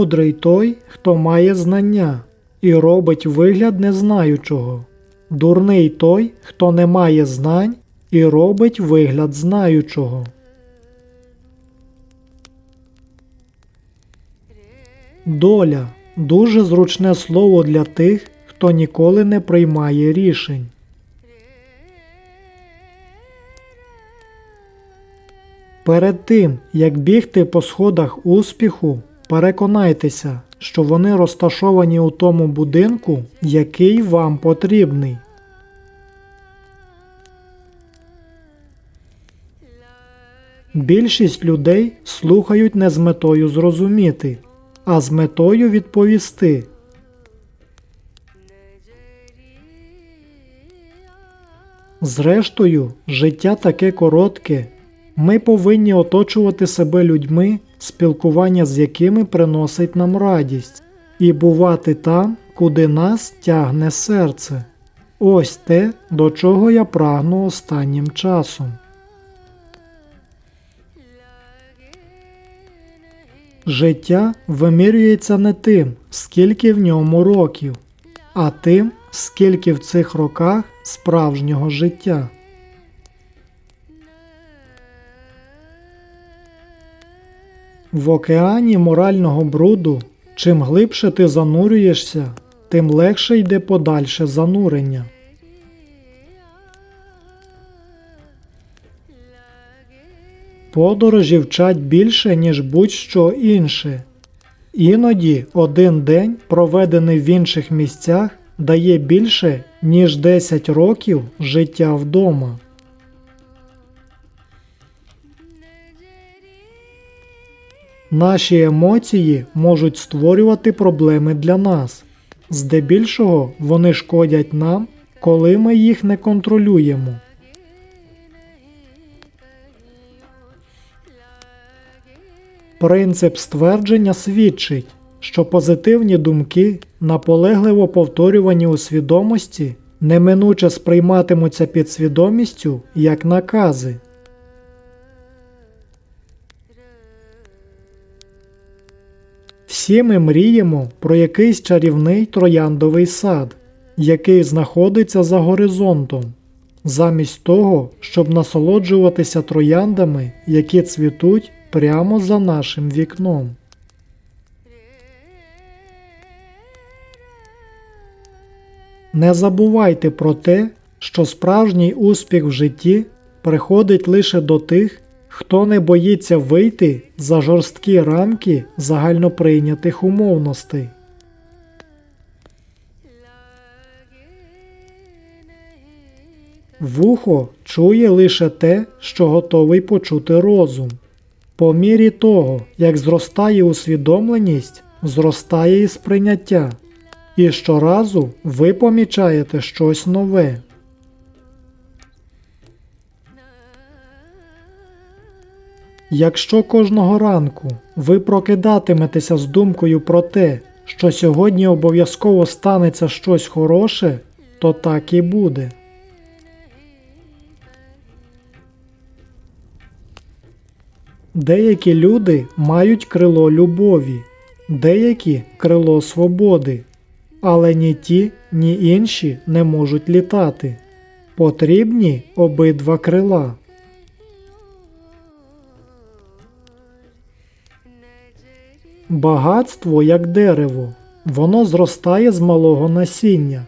Мудрий той, хто має знання і робить вигляд незнаючого. Дурний той, хто не має знань і робить вигляд знаючого. Доля дуже зручне слово для тих, хто ніколи не приймає рішень. Перед тим, як бігти по сходах успіху, переконайтеся, що вони розташовані у тому будинку, який вам потрібний. Більшість людей слухають не з метою зрозуміти, а з метою відповісти. Зрештою, життя таке коротке. Ми повинні оточувати себе людьми, спілкування з якими приносить нам радість, і бувати там, куди нас тягне серце. Ось те, до чого я прагну останнім часом. Життя вимірюється не тим, скільки в ньому років, а тим, скільки в цих роках справжнього життя. В океані морального бруду, чим глибше ти занурюєшся, тим легше йде подальше занурення. Подорожі вчать більше, ніж будь-що інше. Іноді один день, проведений в інших місцях, дає більше, ніж 10 років життя вдома. Наші емоції можуть створювати проблеми для нас. Здебільшого вони шкодять нам, коли ми їх не контролюємо. Принцип ствердження свідчить, що позитивні думки, наполегливо повторювані у свідомості, неминуче сприйматимуться підсвідомістю як накази. Всі ми мріємо про якийсь чарівний трояндовий сад, який знаходиться за горизонтом, замість того, щоб насолоджуватися трояндами, які цвітуть прямо за нашим вікном. Не забувайте про те, що справжній успіх в житті приходить лише до тих, хто не боїться вийти за жорсткі рамки загальноприйнятих умовностей. Вухо чує лише те, що готовий почути розум. По мірі того, як зростає усвідомленість, зростає і сприйняття, і щоразу ви помічаєте щось нове. Якщо кожного ранку ви прокидатиметеся з думкою про те, що сьогодні обов'язково станеться щось хороше, то так і буде. Деякі люди мають крило любові, деякі крило свободи, але ні ті, ні інші не можуть літати. Потрібні обидва крила. Багатство як дерево, воно зростає з малого насіння.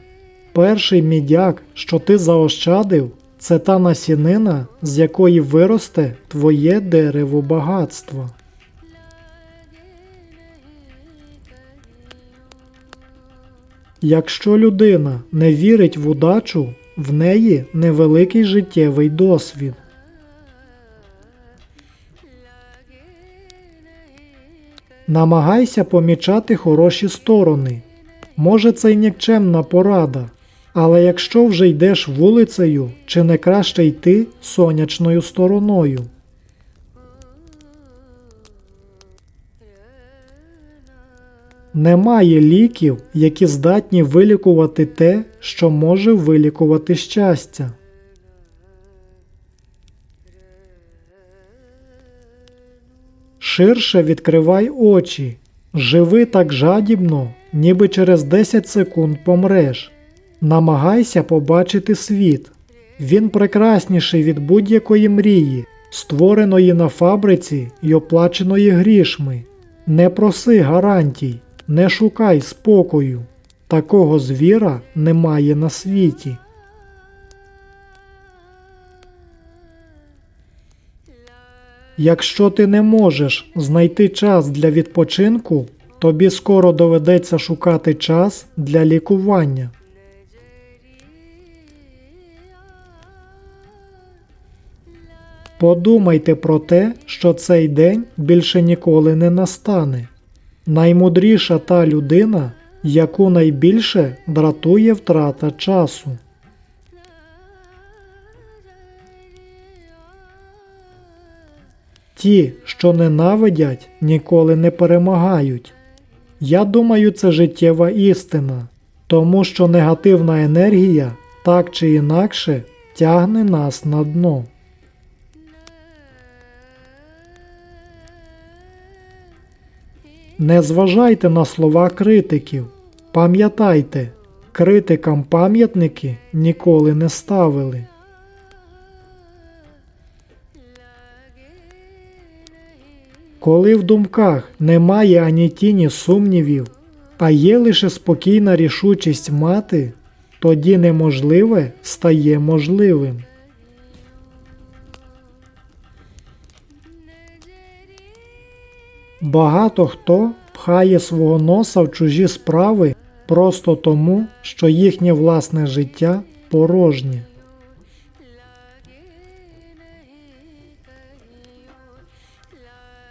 Перший мідяк, що ти заощадив, це та насінина, з якої виросте твоє дерево багатства. Якщо людина не вірить в удачу, в неї невеликий життєвий досвід. Намагайся помічати хороші сторони. Може, це й нікчемна порада, але якщо вже йдеш вулицею, чи не краще йти сонячною стороною? Немає ліків, які здатні вилікувати те, що може вилікувати щастя. Ширше відкривай очі, Живи так жадібно, ніби через 10 секунд помреш. Намагайся побачити світ. Він прекрасніший від будь-якої мрії, створеної на фабриці й оплаченої грішми. Не проси гарантій, не шукай спокою. Такого звіра немає на світі. Якщо ти не можеш знайти час для відпочинку, тобі скоро доведеться шукати час для лікування. Подумайте про те, що цей день більше ніколи не настане. Наймудріша та людина, яку найбільше дратує втрата часу. Ті, що ненавидять, ніколи не перемагають. Я думаю, це життєва істина, тому що негативна енергія так чи інакше тягне нас на дно. Не зважайте на слова критиків. Пам'ятайте, критикам пам'ятники ніколи не ставили. Коли в думках немає ані тіні сумнівів, а є лише спокійна рішучість мати, тоді неможливе стає можливим. Багато хто пхає свого носа в чужі справи просто тому, що їхнє власне життя порожнє.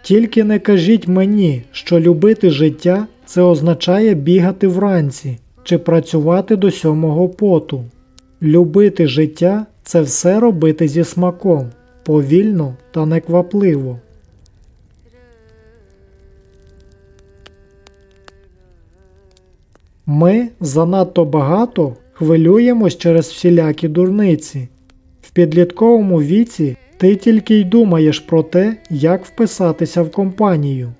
Тільки не кажіть мені, що любити життя це означає бігати вранці чи працювати до сьомого поту. Любити життя це все робити зі смаком, повільно та неквапливо. Ми занадто багато хвилюємось через всілякі дурниці. В підлітковому віці ти тільки й думаєш про те, як вписатися в компанію.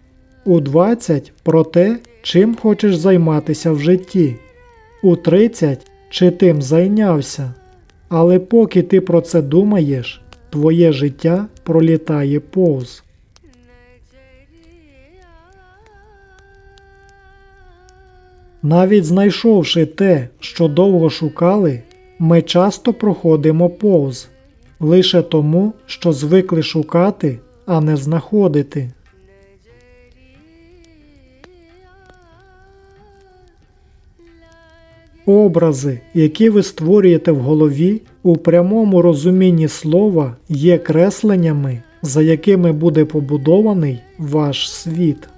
У 20 про те, чим хочеш займатися в житті. У 30 чи тим зайнявся. Але поки ти про це думаєш, твоє життя пролітає повз. Навіть знайшовши те, що довго шукали, ми часто проходимо повз лише тому, що звикли шукати, а не знаходити. Образи, які ви створюєте в голові, у прямому розумінні слова є кресленнями, за якими буде побудований ваш світ.